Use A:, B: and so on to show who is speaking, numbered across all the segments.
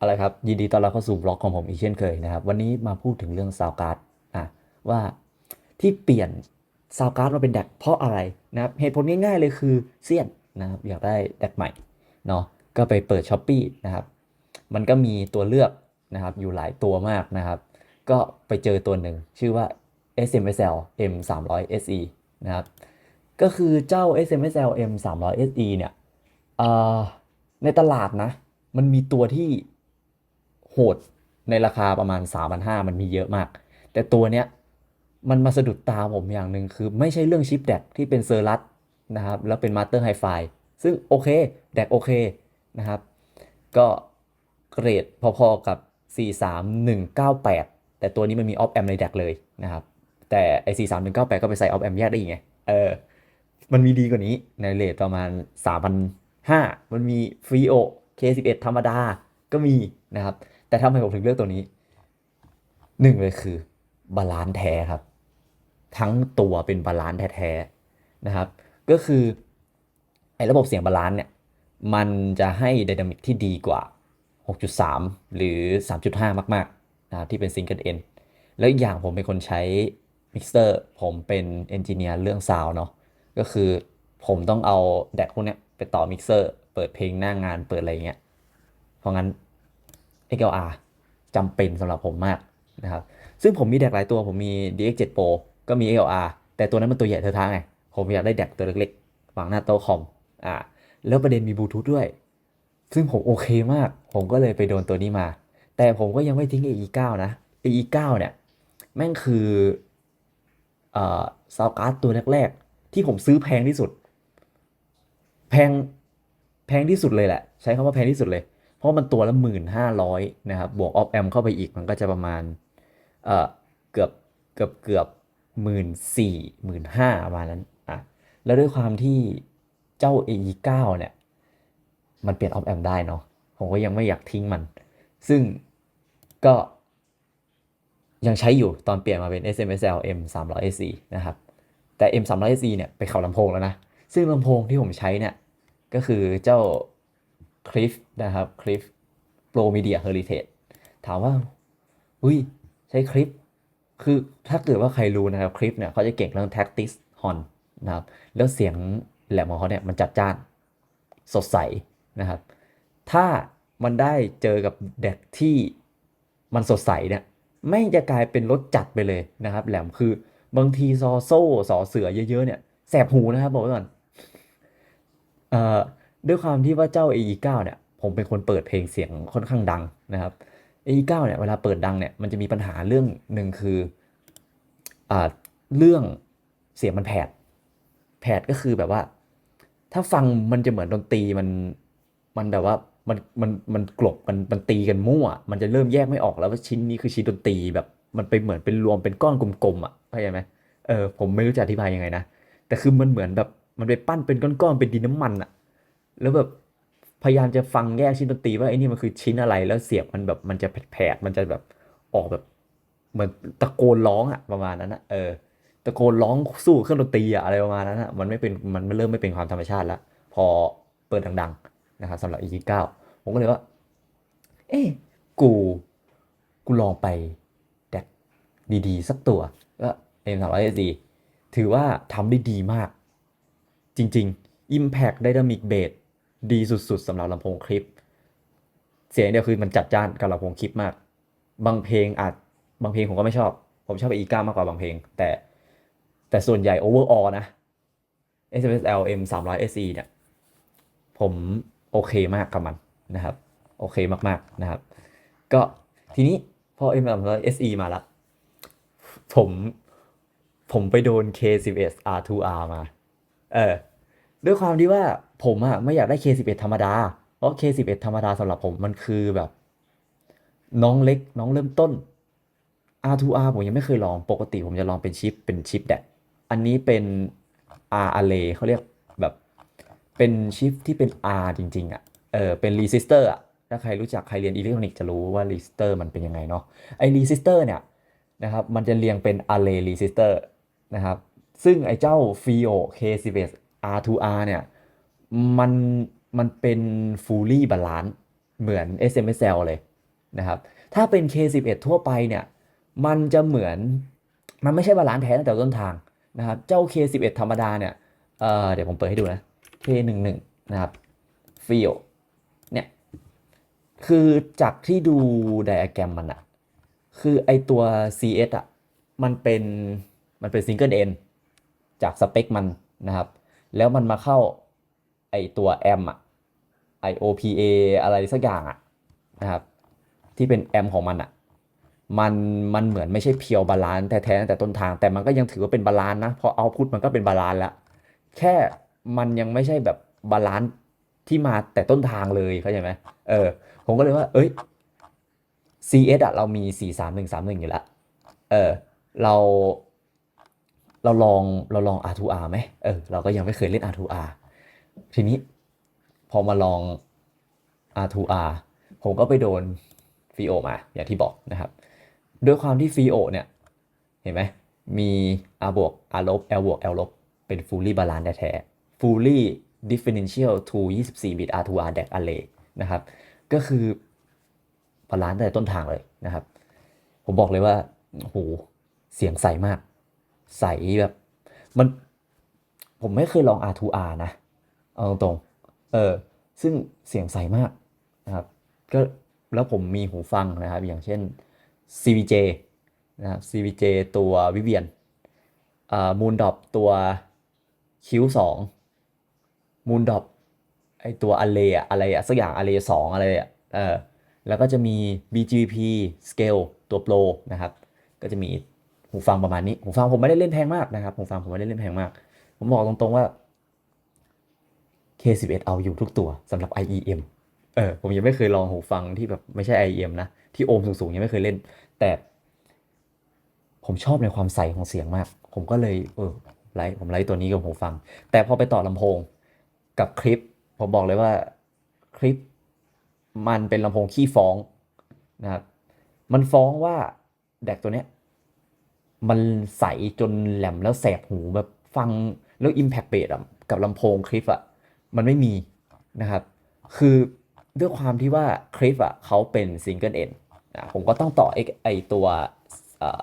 A: อะไรครับ ยินดีต้อนรับเข้าสู่บล็อกของผมอีกเช่นเคยนะครับ วันนี้มาพูดถึงเรื่องซาวการ์ดอะว่าที่เปลี่ยนซาวการ์ดมาเป็นแดกเพราะอะไรนะครับ เหตุผลง่ายๆเลยคือเซียนนะครับอยากได้แดกใหม่เนาะก็ไปเปิด s h อ p e e นะครับ มันก็มีตัวเลือกนะครับอยู่หลายตัวมากนะครับ ก็ไปเจอตัวหนึ่งชื่อว่า SMSL M 3 0 0 SE นะครับก็คือเจ้า SMSL M 3 0 0 SE เนี่ยเอ่อในตลาดนะ มันมีตัวที่ โหดในราคาประมาณ 3,500 มันมีเยอะมาก แต่ตัวเนี้ยมันมาสะดุดตาผมอย่างหนึ่งคือไม่ใช่เรื่องชิปแดกที่เป็นเซอร์รัสนะครับแล้วเป็นมาสเตอร์ไฮไฟซึ่งโอเค แดกโอเคนะครับ ก็เกรดพอๆกับ 43198 แต่ตัวนี้มันมีออฟแอมในแดกเลยนะครับ แต่ไอ43198 ก็ไปใส่ออฟแอมแยกได้ยังไงเออมันมีดีกว่านี้ในเรทประมาณ 3,500 มันมีฟรีโอ K11 ธรรมดาก็มีนะครับ แต่ทำไมผมถึงเลือกตัวนี้หนึ่งเลยคือบาลานซ์แท้ครับ ทั้งตัวเป็นบาลานซ์แท้ๆนะครับ ก็คือไอ้ระบบเสียงบาลานซ์เนี่ยมันจะให้ไดนามิกที่ดีกว่า 6.3 หรือ 3.5 มากๆนะครับที่เป็นซิงเกิลเอ็นแล้วอีกอย่างผมเป็นคนใช้มิกเซอร์ผมเป็นเอนจิเนียร์เรื่องซาวเนาะก็คือผมต้องเอาแดกพวกเนี้ยไปต่อมิกเซอร์เปิดเพลงหน้างานเปิดอะไรเงี้ยเพราะงั้น XLR จำเป็นสำหรับผมมากนะครับ ซึ่งผมมีแดกหลายตัวผมมี DX7 Pro ก็มี XLR แต่ตัวนั้นมันตัวใหญ่เท่าทางไง ผมอยากได้แดกตัวเล็กๆวางหน้าโต๊ะคอมอ่าแล้วประเด็นมีบลูทูธด้วย ซึ่งผมโอเคมาก ผมก็เลยไปโดนตัวนี้มา แต่ผมก็ยังไม่ทิ้ง AE9 นะ AE9 เนี่ย แม่งคือเอ่อซาวการ์ดตัวแรกๆ ที่ผมซื้อแพงที่สุด แพงแพงที่สุดเลยแหละ ใช้คำว่าแพงที่สุดเลย ราะมันตัวละหมื่นห้าร้อยนะครับ บวกออฟแอมเข้าไปอีกมันก็จะประมาณเอ่อเกือบเกือบเกือบหมื่นสี่หมื่นห้าประมาณนั้นอะแล้วด้วยความที่เจ้า AE9 เนี่ย มันเปลี่ยนออฟแอมได้เนาะผมก็ยังไม่อยากทิ้งมัน ซึ่งก็ยังใช้อยู่ตอนเปลี่ยนมาเป็น SMSL M 3 0 0 SE นะครับ แต่ M 3 0 0 SE เนี่ยไปเข้าลำโพงแล้วนะ ซึ่งลำโพงที่ผมใช้เนี่ย ก็คือเจ้า Cliff นะครับ Cliff Pro Media Heritage ถามว่า อุ้ยใช้คลิป คือถ้าเกิดว่าใครรู้นะครับคลิปเนี่ยเขาจะเก่งเรื่อง tactics horn นะครับ แล้วเสียงแหลมของเขาเนี่ยมันจัดจ้านสดใสนะครับ ถ้ามันได้เจอกับแดกที่มันสดใสเนี่ยไม่จะกลายเป็นรสจัดไปเลยนะครับ แหลมคือบางทีซอโซ่สอเสือเยอะๆเนี่ยแสบหูนะครับบอกไว้ก่อนเอ่อ ด้วยความที่ว่าเจ้า AE9 เนี่ยผมเป็นคนเปิดเพลงเสียงค่อนข้างดังนะครับ AE9 เนี่ยเวลาเปิดดังเนี่ยมันจะมีปัญหาเรื่องหนึ่งคืออ่าเรื่องเสียงมันแผด แผดก็คือแบบว่า ถ้าฟังมันจะเหมือนดนตรีมันมันแบบว่ามันมันมันกลบมันมันตีกันมั่ว มันจะเริ่มแยกไม่ออกแล้วว่าชิ้นนี้คือชิ้นดนตรีแบบมันไปเหมือนเป็นรวมเป็นก้อนกลมๆอะเข้าใจไหมเออผมไม่รู้จะอธิบายยังไงนะแต่คือมันเหมือนแบบมันไปปั้นเป็นก้อนๆเป็นดินน้ำมันอะ แล้วแบบพยายามจะฟังแยกชิ้นดนตรีว่าไอ้นี่มันคือชิ้นอะไรแล้วเสียงมันแบบมันจะแผดมันจะแบบออกแบบเหมือนตะโกนร้องอะประมาณนั้นอะเออตะโกนร้องสู้เครื่องดนตรีอะอะไรประมาณนั้นอะมันไม่เป็นมันเริ่มไม่เป็นความธรรมชาติแล้วพอเปิดดังๆนะครับสำหรับ E9 ผมก็เลยว่า เอ๊ะกู กูลองไปแดกดีๆ สักตัวก็ M300SD ถือว่าทำได้ดีมาก จริง ๆ Impact Dynamic Bass ดีสุดๆสำหรับลำโพงคลิป เสียงเดียวคือมันจัดจ้านกับลำโพงคลิปมาก บางเพลงอาจบางเพลงผมก็ไม่ชอบ ผมชอบ E9 มากกว่าบางเพลง แต่แต่ส่วนใหญ่ overall นะ s s l M 300 SE เนี่ย ผมโอเคมากกับมันนะครับ โอเคมากๆนะครับ ก็ทีนี้พอ M 300 SE มาละผมผมไปโดน K11 R2R มา เออ ด้วยความที่ว่าผมอะไม่อยากได้ K11 ธรรมดา เพราะ K11 ธรรมดาสำหรับผมมันคือแบบ น้องเล็กน้องเริ่มต้น R2R ผมยังไม่เคยลองปกติผมจะลองเป็นชิปเป็นชิปแดกอันนี้เป็น R array เขาเรียกแบบเป็นชิปที่เป็น R จริง ๆอะเออเป็น resistor อะถ้าใครรู้จักใครเรียนอิเล็กทรอนิกส์จะรู้ว่า resistor มันเป็นยังไงเนาะไอ้ resistor เนี่ยนะครับมันจะเรียงเป็น array resistor นะครับซึ่งไอเจ้า FIO K11 R2R เนี่ยมันมันเป็น fully balance เหมือน SMSL เลยนะครับ ถ้าเป็น K11 ทั่วไปเนี่ย มันจะเหมือน มันไม่ใช่บาลานซ์แท้ตั้งแต่ต้นทางนะครับ เจ้า K11 ธรรมดาเนี่ยเเดี๋ยวผมเปิดให้ดูนะ K11 นะครับฟิโอเนี่ย คือจากที่ดูไดอะแกรมมันอะคือไอตัว CS อะมันเป็น มันเป็นซิงเกิลเอนจากสเปคมันนะครับ แล้วมันมาเข้าไอตัวแอมอะ IOPA อะไรสักอย่างอะนะครับ ที่เป็นแอมของมันอะ มันมันเหมือนไม่ใช่เพียวบาลานซ์แท้ๆตั้งแต่ต้นทาง แต่มันก็ยังถือว่าเป็นบาลานซ์นะเพราะเอาพุทมันก็เป็นบาลานซ์แล้วแค่มันยังไม่ใช่แบบบาลานซ์ที่มาแต่ต้นทางเลยเข้าใจไหมเออ ผมก็เลยว่า เอ้ย CS อะเรามี 4 3 1 3 1 อยู่แล้ว เออ เรา เราลองเราลอง R2R ไหมเออเราก็ยังไม่เคยเล่น R2R ทีนี้พอมาลอง R2R ผมก็ไปโดนฟีโอมาอย่างที่บอกนะครับ ด้วยความที่ฟีโอเนี่ยเห็นไหมมี R บวก R ลบ L บวก L ลบเป็น fully balance แท้ๆ fully differential to 24 bit R2R DAC array นะครับ ก็คือบาลานซ์แต่ต้นทางเลยนะครับ ผมบอกเลยว่าโอ้โหเสียงใสมาก ใสแบบมันผมไม่เคยลอง R2R นะ เอาตรงๆ เออ ซึ่งเสียงใสมากนะครับ ก็แล้วผมมีหูฟังนะครับ อย่างเช่น CVJ นะครับ CVJ ตัววิเวียนอ่ามูลดอปตัวคิวสองมูลดอปไอตัวอเลอะอะไรอะสักอย่างอเลสองอะไรอะเออแล้วก็จะมี BGP Scale ตัว Pro นะครับ ก็จะมี หูฟังประมาณนี้หูฟังผมไม่ได้เล่นแพงมากนะครับหูฟังผมไม่ได้เล่นแพงมาก ผมบอกตรงๆว่า K11 เอาอยู่ทุกตัวสำหรับ IEM เออผมยังไม่เคยลองหูฟังที่แบบไม่ใช่ IEM นะ ที่โอห์มสูงๆ ยังไม่เคยเล่น แต่ผมชอบในความใสของเสียงมาก ผมก็เลยเออไลค์ผมไลค์ตัวนี้กับหูฟัง แต่พอไปต่อลำโพงกับคลิป ผมบอกเลยว่าคลิปมันเป็นลำโพงขี้ฟ้องนะครับมันฟ้องว่าแดกตัวเนี้ย มันใสจนแหลมแล้วแสบหูแบบฟังแล้ว Impact b a s อะกับลำโพงคลิปอะมันไม่มีนะครับ คือด้วยความที่ว่าคลิปอะเขาเป็นซิงเกิลเอ็นนะผมก็ต้องต่อไอไอตัวเอ่อ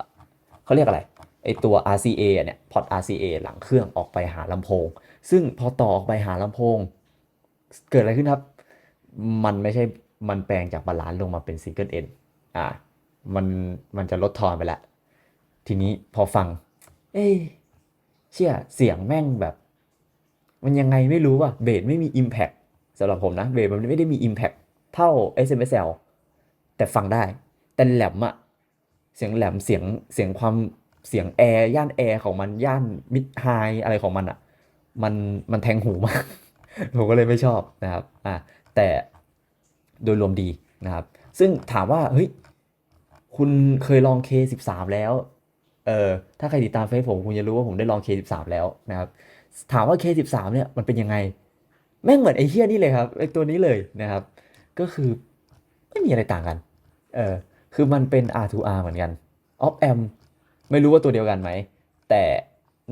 A: เขาเรียกอะไรไอตัว RCA เนี่ยพอร์ต RCA หลังเครื่องออกไปหาลำโพง ซึ่งพอต่อออกไปหาลำโพง เกิดอะไรขึ้นครับ มันไม่ใช่มันแปลงจากบาลานซ์ลงมาเป็นซิงเกิลเอ็นอ่ามันมันจะลดทอนไปแล้ว ทีนี้พอฟัง เอ้ยเชี่ยเสียงแม่งแบบ มันยังไงไม่รู้ว่ะเบสไม่มี Impact สำหรับผมนะเบสมันไม่ได้มี Impact เท่า SMSL แต่ฟังได้ แต่แหลมอะเสียงแหลมเสียงเสียงความเสียงแอร์ย่านแอร์ของมันย่านมิดไฮอะไรของมันอะมันมันแทงหูมาก ผมก็เลยไม่ชอบนะครับอะแต่โดยรวมดีนะครับ ซึ่งถามว่าเฮ้ยคุณเคยลอง K13 แล้ว เออถ้าใครติดตามเฟซผมคุณจะรู้ว่าผมได้ลอง K13 แล้วนะครับ ถามว่า K13 เนี่ยมันเป็นยังไง แม่งเหมือนไอ้เฮี้ยนี่เลยครับไอ้ตัวนี้เลยนะครับ ก็คือไม่มีอะไรต่างกัน เออคือมันเป็น R2R เหมือนกัน Op Amp ไม่รู้ว่าตัวเดียวกันไหม แต่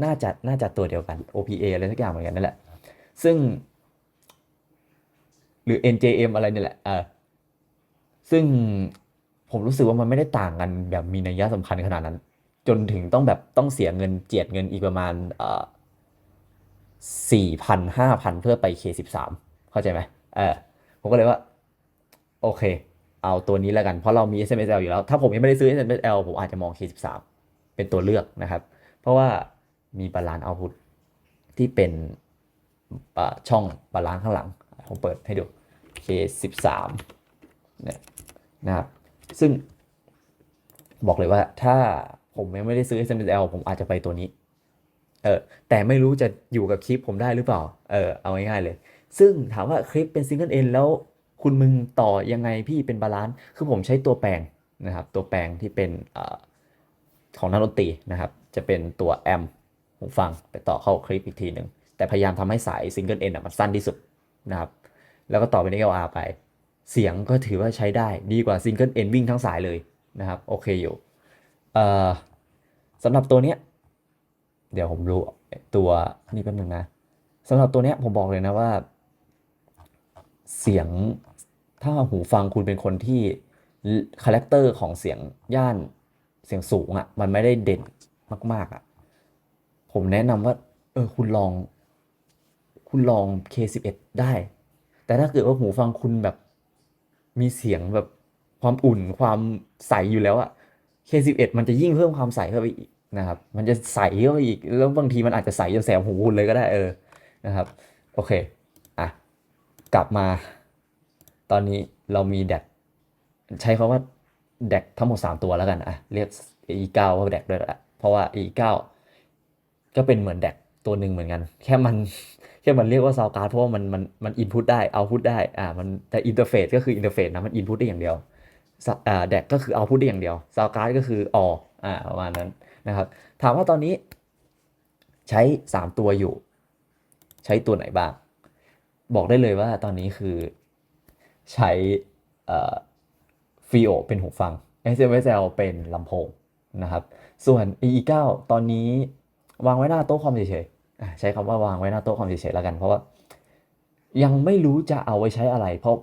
A: น่าจะน่าจะตัวเดียวกัน OPA อะไรสักอย่างเหมือนกันนั่นแหละ ซึ่ง หรือ NJM อะไรนี่แหละเออซึ่งผมรู้สึกว่ามันไม่ได้ต่างกันแบบมีนัยยะสำคัญขนาดนั้น จนถึงต้องแบบต้องเสียเงินเจียดเงินอีกประมาณเออสี่พันห้าพันเพื่อไป K13 เข้าใจไหมเออผมก็เลยว่า โอเค เอาตัวนี้แล้วกัน เพราะเรามี SMSL อยู่แล้ว ถ้าผมยังไม่ได้ซื้อ SMSL ผมอาจจะมอง K13 เป็นตัวเลือกนะครับ เพราะว่ามีบาลานซ์เอาพุทที่เป็นช่องบาลานซ์ข้างหลัง ผมเปิดให้ดู K13 เนี่ยนะครับซึ่งบอกเลยว่าถ้า ผมยังไม่ได้ซื้อ SML ผมอาจจะไปตัวนี้ เออ แต่ไม่รู้จะอยู่กับคลิปผมได้หรือเปล่า เออ เอาง่ายๆเลย ซึ่งถามว่าคลิปเป็นซิงเกิลเอ็นแล้วคุณมึงต่อยังไงพี่เป็นบาลานซ์ คือผมใช้ตัวแปลงนะครับ ตัวแปลงที่เป็นอของนักดนตรีนะครับ จะเป็นตัวแอมหูฟังไปต่อเข้าคลิปอีกทีหนึ่ง แต่พยายามทำให้สายซิงเกิลเอ็นมันสั้นที่สุดนะครับ แล้วก็ต่อเป็น XLR ไป เสียงก็ถือว่าใช้ได้ดีกว่าซิงเกิลเอ็นวิ่งทั้งสายเลยนะครับ โอเคอยู่ เอ่อสำหรับตัวเนี้ย เดี๋ยวผมดูตัวนี่แป๊บนึงนะสำหรับตัวเนี้ยผมบอกเลยนะว่า เสียงถ้าหูฟังคุณเป็นคนที่คาแรคเตอร์ของเสียงย่านเสียงสูงอะ่ะ มันไม่ได้เด่นมาก ๆอะ่ะ ผมแนะนำว่า เออ คุณลอง คุณลอง K11 ได้ แต่ถ้าเกิดว่าหูฟังคุณแบบมีเสียงแบบความอุ่นความใสอยู่แล้วอะ K11 มันจะยิ่งเพิ่มความใสเข้าไปอีกนะครับ มันจะใสเข้าไปอีก แล้วบางทีมันอาจจะใสจนแสบหูคุณเลยก็ได้เออ นะครับ โอเค อะ กลับมา ตอนนี้เรามีแดกใช้คำว่าแดกทั้งหมด 3 ตัวแล้วกัน อะ เรียก E9 ว่าแดกด้วยละเพราะว่า E9 ก็เป็นเหมือนแดกตัวหนึ่งเหมือนกัน แค่มันแค่มันเรียกว่าซาวการ์ดเพราะว่ามันมันมันอินพุตได้เอาพุตได้ อ่า มันแต่อินเทอร์เฟซก็คืออินเทอร์เฟซนะ มันอินพุตได้อย่างเดียว แดกก็คือเอาพุตได้อย่างเดียวซาวการ์ดก็คืออออ่าประมาณนั้นนะครับ ถามว่าตอนนี้ใช้ 3 ตัวอยู่ ใช้ตัวไหนบ้าง บอกได้เลยว่าตอนนี้คือใช้ฟีโอเป็นหูฟัง SMSL เป็นลำโพงนะครับ ส่วน E9 ตอนนี้วางไว้หน้าโต๊ะคอมเฉยๆใช้คำว่าวางไว้หน้าโต๊ะคอมเฉยๆแล้วกัน เพราะว่ายังไม่รู้จะเอาไว้ใช้อะไร เพราะ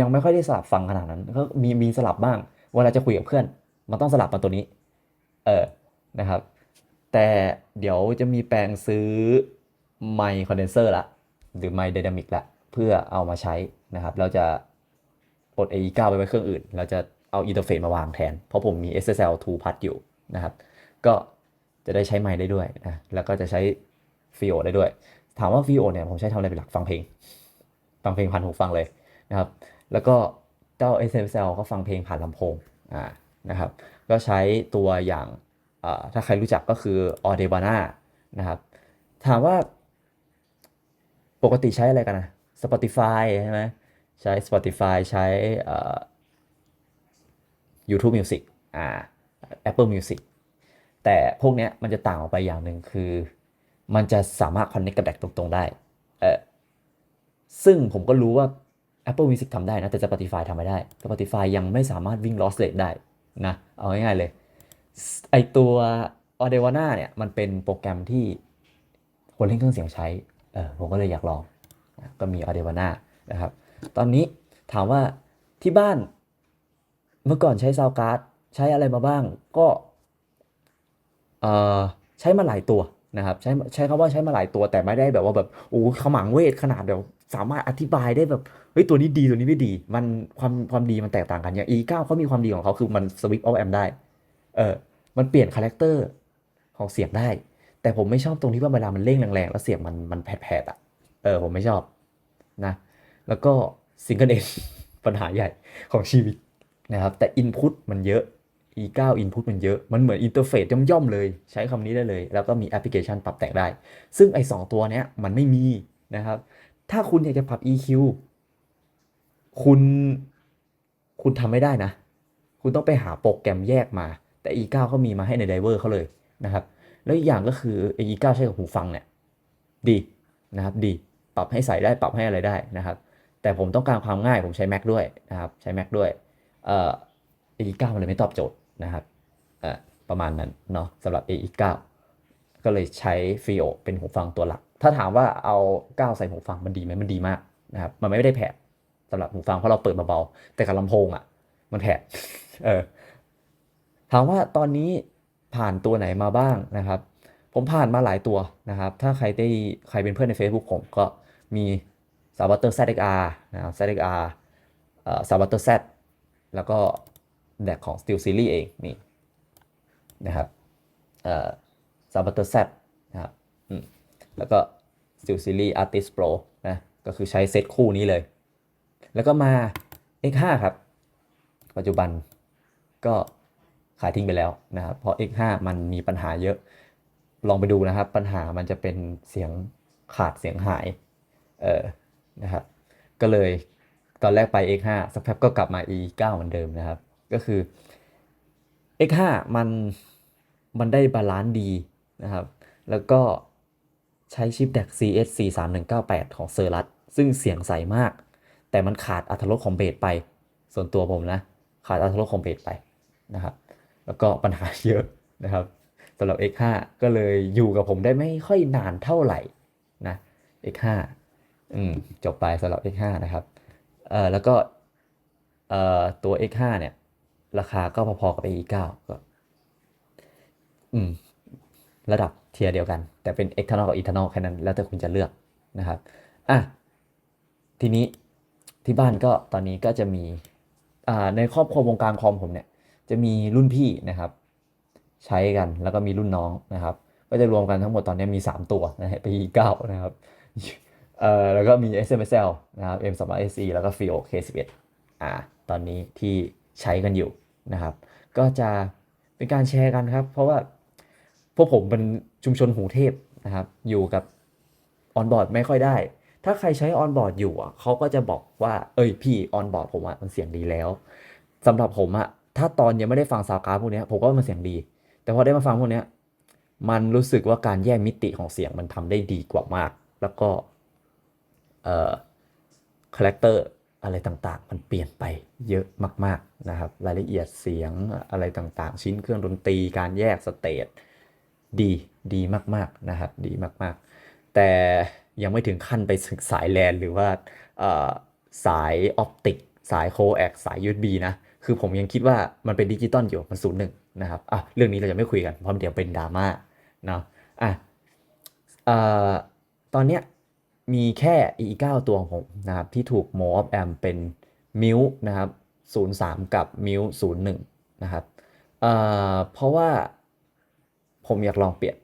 A: ยังไม่ค่อยได้สลับฟังขนาดนั้นก็มีมีสลับบ้าง เวลาจะคุยกับเพื่อน มันต้องสลับมาตัวนี้ เออนะครับ แต่เดี๋ยวจะมีแปลงซื้อไมค์คอนเดนเซอร์ละหรือไมค์ไดนามิกละเพื่อเอามาใช้นะครับ เราจะปลด AE9 ไปไว้เครื่องอื่น เราจะเอาอินเทอร์เฟซมาวางแทน เพราะผมมี SSL 2พัดอยู่นะครับ ก็จะได้ใช้ไมค์ได้ด้วยนะ แล้วก็จะใช้ฟิโอได้ด้วย ถามว่าฟิโอเนี่ยผมใช้ทำอะไรเป็นหลักฟังเพลง ฟังเพลงผ่านหูฟังเลย นะครับแล้วก็เจ้า SSL ก็ฟังเพลงผ่านลำโพงอ่านะครับก็ใช้ตัวอย่างถ้าใครรู้จักก็คือ Audebana นะครับถามว่าปกติใช้อะไรกันนะ Spotify ใช่ไหมใช้ Spotify ใช้ YouTube Music อ่า Apple Music แต่พวกเนี้ยมันจะต่างออกไปอย่างหนึ่งคือ มันจะสามารถ connect กับแดกตรงๆได้เออซึ่งผมก็รู้ว่า Apple Music ทำได้นะ แต่ Spotify ทำไม่ได้ Spotify ยังไม่สามารถวิ่ง lossless ได้นะ เอาง่ายๆเลย ไอตัว Audevana เนี่ย มันเป็นโปรแกรมที่คนเล่นเครื่องเสียงใช้ เออผมก็เลยอยากลอง ก็มี Audevana นะครับ ตอนนี้ถามว่าที่บ้านเมื่อก่อนใช้ซาวการ์ดใช้อะไรมาบ้าง ก็เออใช้มาหลายตัว นะครับใช้ใช้คำว่าใช้มาหลายตัวแต่ไม่ได้แบบว่าแบบโอ้ขมังเวทขนาดแบบสามารถอธิบายได้แบบเฮ้ยตัวนี้ดีตัวนี้ไม่ดี มันความความดีมันแตกต่างกันอย่าง E9 เขามีความดีของเขาคือมันสวิตช์ออฟแอมได้เออมันเปลี่ยนคาแรคเตอร์ของเสียงได้ แต่ผมไม่ชอบตรงที่ว่าเวลามันเร่งแรงๆแล้วเสียงมันมันแผดๆอะเออผมไม่ชอบนะแล้วก็ซิงเกิลเองปัญหาใหญ่ของชีวิตนะครับแต่ Input มันเยอะ E9 Input มันเยอะ มันเหมือนอินเทอร์เฟซย่อมๆเลย ใช้คำนี้ได้เลย แล้วก็มีแอปพลิเคชันปรับแต่งได้ ซึ่งไอ้สตัวเนี้ยมันไม่มีนะครับ ถ้าคุณอยากจะปรับ EQ คุณ คุณทำไม่ได้นะ คุณต้องไปหาโปรแกรมแยกมา แต่ E9 เขามีมาให้ในไดเวอร์เขาเลยนะครับ แล้วอีกอย่างก็คือ E9 ใช้กับหูฟังเนี่ย ดีนะครับ ดี ปรับให้ใส่ได้ ปรับให้อะไรได้นะครับ แต่ผมต้องการความง่าย ผมใช้ Mac ด้วยนะครับ ใช้ Mac ด้วย เอ่อ E9 มันเลยไม่ตอบโจทย์ นะครับประมาณนั้นเนาะสำหรับ E9 ก็เลยใช้ฟิโอเป็นหูฟังตัวหลัก ถ้าถามว่าเอา 9 ใส่หูฟังมันดีไหมมันดีมากนะครับมันไม่ได้แผดสำหรับหูฟังเพราะเราเปิดเบาๆแต่กับลำโพงอะมันแผดเออถามว่าตอนนี้ผ่านตัวไหนมาบ้างนะครับ ผมผ่านมาหลายตัวนะครับ ถ้าใครได้ใครเป็นเพื่อนใน Facebook ผมก็มีซาบัตเตอร์ ZXR นะครับ ZXR เอ่อซาบัตเตอร์ Z แล้วก็ แดกของ Steel Series เองนี่นะครับเอ่อซาบัตเตอร์ Z นะครับอืมแล้วก็ Steel Series Artist Pro นะก็คือใช้เซตคู่นี้เลย แล้วก็มา X5 ครับ ปัจจุบันก็ขายทิ้งไปแล้วนะครับเพราะ X5 มันมีปัญหาเยอะ ลองไปดูนะครับ ปัญหามันจะเป็นเสียงขาดเสียงหาย เออนะครับ ก็เลยตอนแรกไป X5 สักแป๊บก็กลับมา E9 เหมือนเดิมนะครับ ก็คือ X5 มันมันได้บาลานซ์ดีนะครับ แล้วก็ใช้ชิป DAC CS 43198 ของเซอร์รัตซึ่งเสียงใสมาก แต่มันขาดอัตรรสของเบสไป ส่วนตัวผมนะ ขาดอัตรรสของเบสไปนะครับ แล้วก็ปัญหาเยอะนะครับสำหรับ X5 ก็เลยอยู่กับผมได้ไม่ค่อยนานเท่าไหร่นะ X5 อืมจบไปสำหรับ X5 นะครับ เอ่อแล้วก็เอ่อตัว X5 เนี่ย ราคาก็พอๆกับ AE9 ก็ อืม ระดับเทียร์เดียวกัน แต่เป็น external กับ internal แค่นั้น แล้วแต่คุณจะเลือกนะครับ อะ ทีนี้ที่บ้านก็ตอนนี้ก็จะมี อ่า ในครอบครัววงการคอมผมเนี่ย จะมีรุ่นพี่นะครับ ใช้กัน แล้วก็มีรุ่นน้องนะครับ ก็จะรวมกันทั้งหมดตอนนี้มี 3 ตัวนะฮะ AE9 นะครับ เอ่อ แล้วก็มี SMSL นะครับ M20 SE แล้วก็ Fio K11 อ่า ตอนนี้ที่ใช้กันอยู่ นะครับ ก็จะเป็นการแชร์กันครับ เพราะว่าพวกผมเป็นชุมชนหูเทพนะครับ อยู่กับออนบอร์ดไม่ค่อยได้ ถ้าใครใช้ออนบอร์ดอยู่อะเขาก็จะบอกว่า เอ้ยพี่ออนบอร์ดผมอะมันเสียงดีแล้วสำหรับผมอะถ้าตอนยังไม่ได้ฟังซาวการ์ดพวกนี้ผมก็ว่ามันเสียงดี แต่พอได้มาฟังพวกนี้มันรู้สึกว่าการแยกมิติของเสียงมันทำได้ดีกว่ามาก แล้วก็เอ่อคาแรคเตอร์ อะไรต่างๆ มันเปลี่ยนไปเยอะมากๆนะครับ รายละเอียดเสียงอะไรต่างๆ ชิ้นเครื่องดนตรีการแยกสเตจดีดีมากๆนะครับดีมากๆ แต่ยังไม่ถึงขั้นไปถึงสายแลนหรือว่าสายออปติกสายโคแอกสาย USB นะคือผมยังคิดว่ามันเป็นดิจิตอลอยู่มันศูนย์หนึ่งนะครับอะเรื่องนี้เราจะไม่คุยกันเพราะเดี๋ยวเป็นดราม่าเนาะอะอ่อตอนเนี้ย มีแค่ E9 ตัวของผมนะครับที่ถูก m o of Am เป็นมิวนะครับ03 กับมิว01 นะครับเอ่อเพราะว่าผมอยากลองเปลี่ยน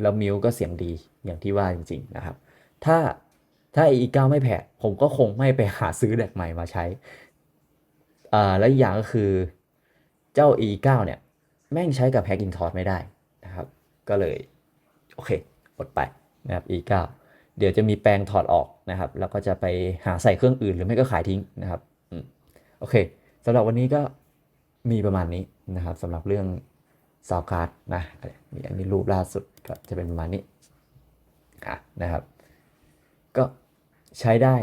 A: แล้วมิวก็เสียงดีอย่างที่ว่าจริง ๆ นะครับ ถ้าถ้า E9 ไม่แพ้ผมก็คงไม่ไปหาซื้อแดกใหม่มาใช้อ่าและอีกอย่างก็คือเจ้า E9 เนี่ย แม่งใช้กับ Hackintosh ไม่ได้นะครับ ก็เลย โอเคหมดไปนะครับ E9 เดี๋ยวจะมีแปลงถอดออกนะครับแล้วก็จะไปหาใส่เครื่องอื่นหรือไม่ก็ขายทิ้งนะครับโอเคสำหรับวันนี้ก็มีประมาณนี้นะครับสำหรับเรื่องซาวการ์ดนะนี่อันนี้รูปล่าสุดก็จะเป็นประมาณนี้ะนะครับ ก็ใช้ได้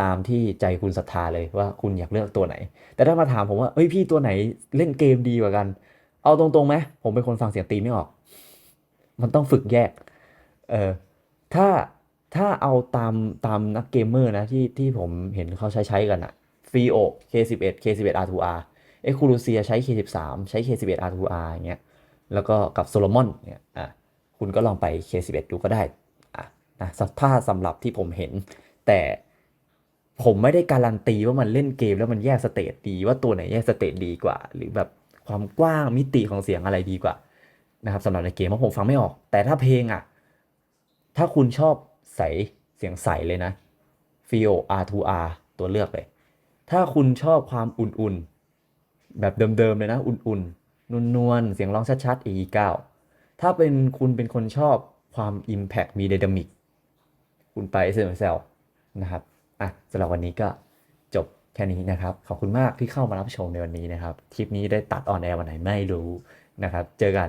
A: ตามที่ใจคุณศรัทธาเลยว่าคุณอยากเลือกตัวไหน แต่ถ้ามาถามผมว่าเอ้ยพี่ตัวไหนเล่นเกมดีกว่ากัน เอาตรงๆไหมผมเป็นคนฟังเสียงตีไม่ออก มันต้องฝึกแยกเออถ้า ถ้าเอาตามตามนักเกมเมอร์นะที่ที่ผมเห็นเขาใช้ใช้กันอะฟีโอ K11 K11 R2R เอ็กคูลูเซียใช้ K13 ใช้ K11 R2R อย่างเงี้ยแล้วก็กับโซโลมอนเนี่ยอะคุณก็ลองไป K11 ดูก็ได้อะนะถ้าสำหรับที่ผมเห็น แต่ผมไม่ได้การันตีว่ามันเล่นเกมแล้วมันแยกสเตตดีว่าตัวไหนแยกสเตตดีกว่า หรือแบบความกว้างมิติของเสียงอะไรดีกว่านะครับสำหรับในเกมเพราะผมฟังไม่ออก แต่ถ้าเพลงอะถ้าคุณชอบ ใสเสียงใสเลยนะ Fio R2R ตัวเลือกเลย ถ้าคุณชอบความอุ่นๆ แบบเดิมๆ เลยนะ อุ่นๆ นวลๆ เสียงร้องชัดๆ E9 ถ้าเป็นคุณเป็นคนชอบความ Impact มี Dynamic คุณไป SMSL นะครับ อะสำหรับวันนี้ก็จบแค่นี้นะครับ ขอบคุณมากที่เข้ามารับชมในวันนี้นะครับ คลิปนี้ได้ตัดออนแอร์วันไหนไม่รู้นะครับ เจอกัน